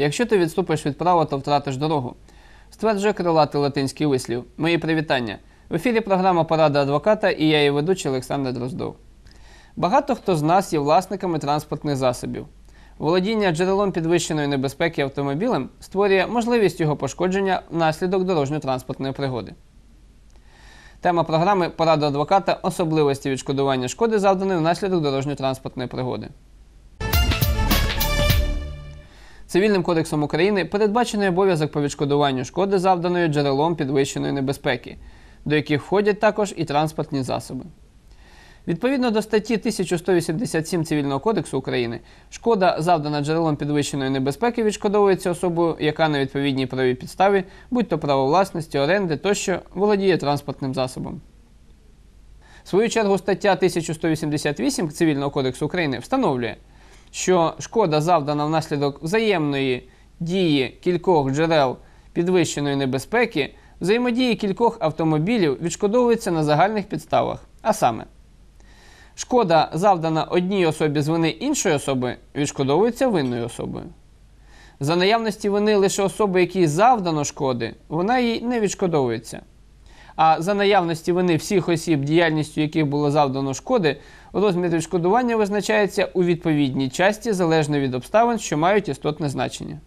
Якщо ти відступиш від права, то втратиш дорогу. Стверджує крилатий латинський вислів. Мої привітання. В ефірі програма Порада адвоката і я її ведучий Олександр Дроздов. Багато хто з нас є власниками транспортних засобів. Володіння джерелом підвищеної небезпеки автомобілем створює можливість його пошкодження внаслідок дорожньо-транспортної пригоди. Тема програми Порада адвоката особливості відшкодування шкоди, завданої внаслідок дорожньо-транспортної пригоди. Цивільним кодексом України передбачений обов'язок по відшкодуванню шкоди, завданої джерелом підвищеної небезпеки, до яких входять також і транспортні засоби. Відповідно до статті 1187 Цивільного кодексу України, шкода, завдана джерелом підвищеної небезпеки, відшкодовується особою, яка на відповідній правовій підставі, будь-то право власності, оренди тощо володіє транспортним засобом. В свою чергу стаття 1188 Цивільного кодексу України встановлює, що шкода завдана внаслідок взаємної дії кількох джерел підвищеної небезпеки, взаємодії кількох автомобілів відшкодовується на загальних підставах, а саме. Шкода, завдана одній особі з вини іншої особи, відшкодовується винною особою. За наявності вини лише особи, якій завдано шкоди, вона їй не відшкодовується. А за наявності вини всіх осіб, діяльністю яких було завдано шкоди, розмір відшкодування визначається у відповідній часті залежно від обставин, що мають істотне значення.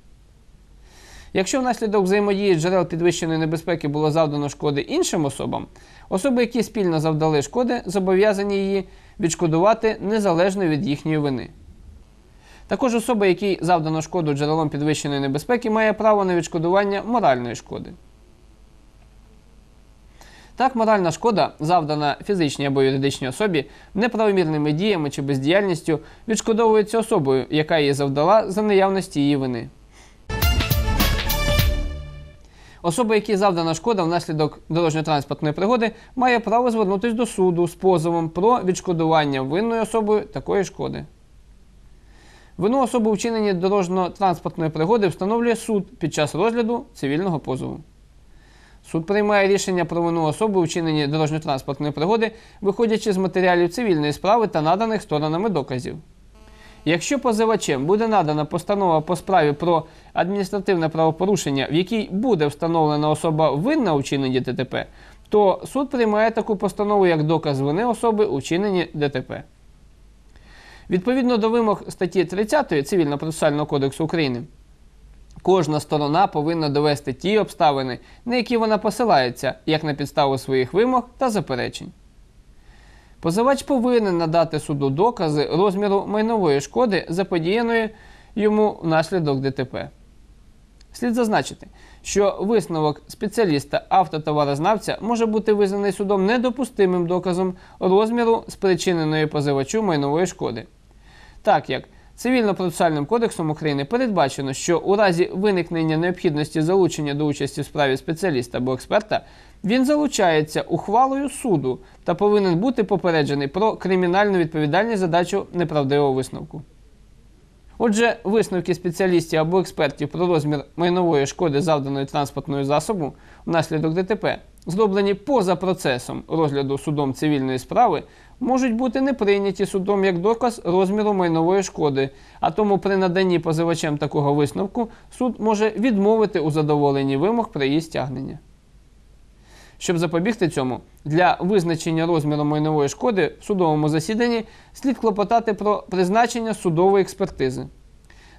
Якщо внаслідок взаємодії джерел підвищеної небезпеки було завдано шкоди іншим особам, особи, які спільно завдали шкоди, зобов'язані її відшкодувати незалежно від їхньої вини. Також особа, якій завдано шкоду джерелом підвищеної небезпеки, має право на відшкодування моральної шкоди. Так, моральна шкода, завдана фізичній або юридичній особі, неправомірними діями чи бездіяльністю, відшкодовується особою, яка її завдала за наявності її вини. Особа, якій завдана шкода внаслідок дорожньо-транспортної пригоди, має право звернутися до суду з позовом про відшкодування винною особою такої шкоди. Вину особи у дорожньо-транспортної пригоди встановлює суд під час розгляду цивільного позову. Суд приймає рішення про вину особи у вчиненні дорожньо-транспортної пригоди, виходячи з матеріалів цивільної справи та наданих сторонами доказів. Якщо позивачем буде надана постанова по справі про адміністративне правопорушення, в якій буде встановлена особа винна у вчиненні ДТП, то суд приймає таку постанову як доказ вини особи у вчиненні ДТП. Відповідно до вимог статті 30 Цивільно-процесуального кодексу України, кожна сторона повинна довести ті обставини, на які вона посилається, як на підставу своїх вимог та заперечень. Позивач повинен надати суду докази розміру майнової шкоди, заподіяної йому внаслідок ДТП. Слід зазначити, що висновок спеціаліста автотоварознавця може бути визнаний судом недопустимим доказом розміру спричиненої позивачу майнової шкоди. Так як Цивільно-процесуальним кодексом України передбачено, що у разі виникнення необхідності залучення до участі в справі спеціаліста або експерта, він залучається ухвалою суду та повинен бути попереджений про кримінальну відповідальність за дачу неправдивого висновку. Отже, висновки спеціалістів або експертів про розмір майнової шкоди завданої транспортною засобу внаслідок ДТП, зроблені поза процесом розгляду судом цивільної справи, можуть бути не прийняті судом як доказ розміру майнової шкоди, а тому при наданні позивачем такого висновку суд може відмовити у задоволенні вимог при її стягнення. Щоб запобігти цьому, для визначення розміру майнової шкоди в судовому засіданні слід клопотати про призначення судової експертизи,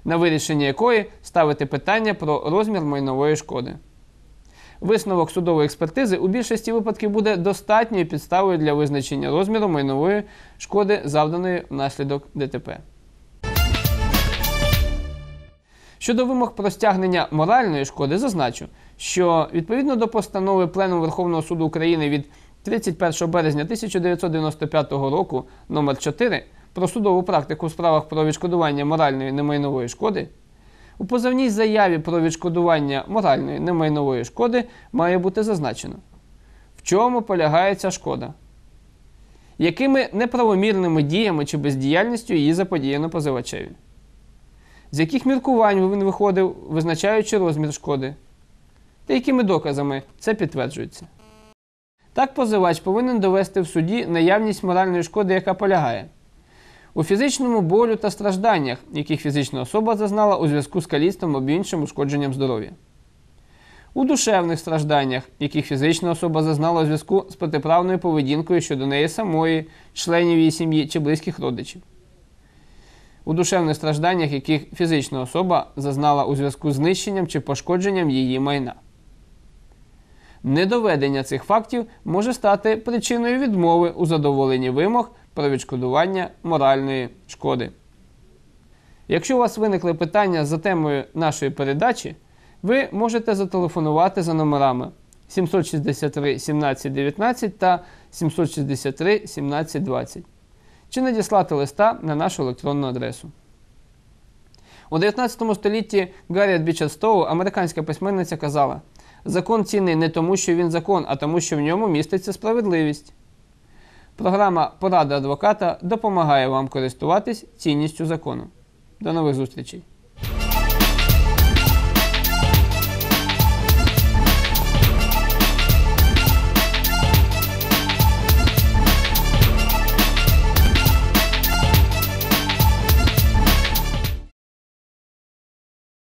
на вирішення якої ставити питання про розмір майнової шкоди. Висновок судової експертизи у більшості випадків буде достатньою підставою для визначення розміру майнової шкоди, завданої внаслідок ДТП. Щодо вимог про стягнення моральної шкоди, зазначу, що відповідно до постанови Плену Верховного суду України від 31 березня 1995 року номер 4 про судову практику у справах про відшкодування моральної немайнової шкоди, у позовній заяві про відшкодування моральної немайнової шкоди має бути зазначено, в чому полягає ця шкода, якими неправомірними діями чи бездіяльністю її заподіяно позивачеві, з яких міркувань він виходив, визначаючи розмір шкоди, та якими доказами це підтверджується. Так позивач повинен довести в суді наявність моральної шкоди, яка полягає У фізичному болю та стражданнях, яких фізична особа зазнала у зв'язку з каліцтвом або іншим ушкодженням здоров'я. У душевних стражданнях, яких фізична особа зазнала у зв'язку з протиправною поведінкою щодо неї самої, членів її сім'ї чи близьких родичів. У душевних стражданнях, яких фізична особа зазнала у зв'язку з знищенням чи пошкодженням її майна. Недоведення цих фактів може стати причиною відмови у задоволенні вимог про відшкодування моральної шкоди. Якщо у вас виникли питання за темою нашої передачі, ви можете зателефонувати за номерами 763 17 19 та 763 17 20 чи надіслати листа на нашу електронну адресу. У 19 столітті Гарріет Бічерстоу, американська письменниця, казала: закон цінний не тому, що він закон, а тому, що в ньому міститься справедливість. Програма Порада адвоката допомагає вам користуватись цінністю закону. До нових зустрічей!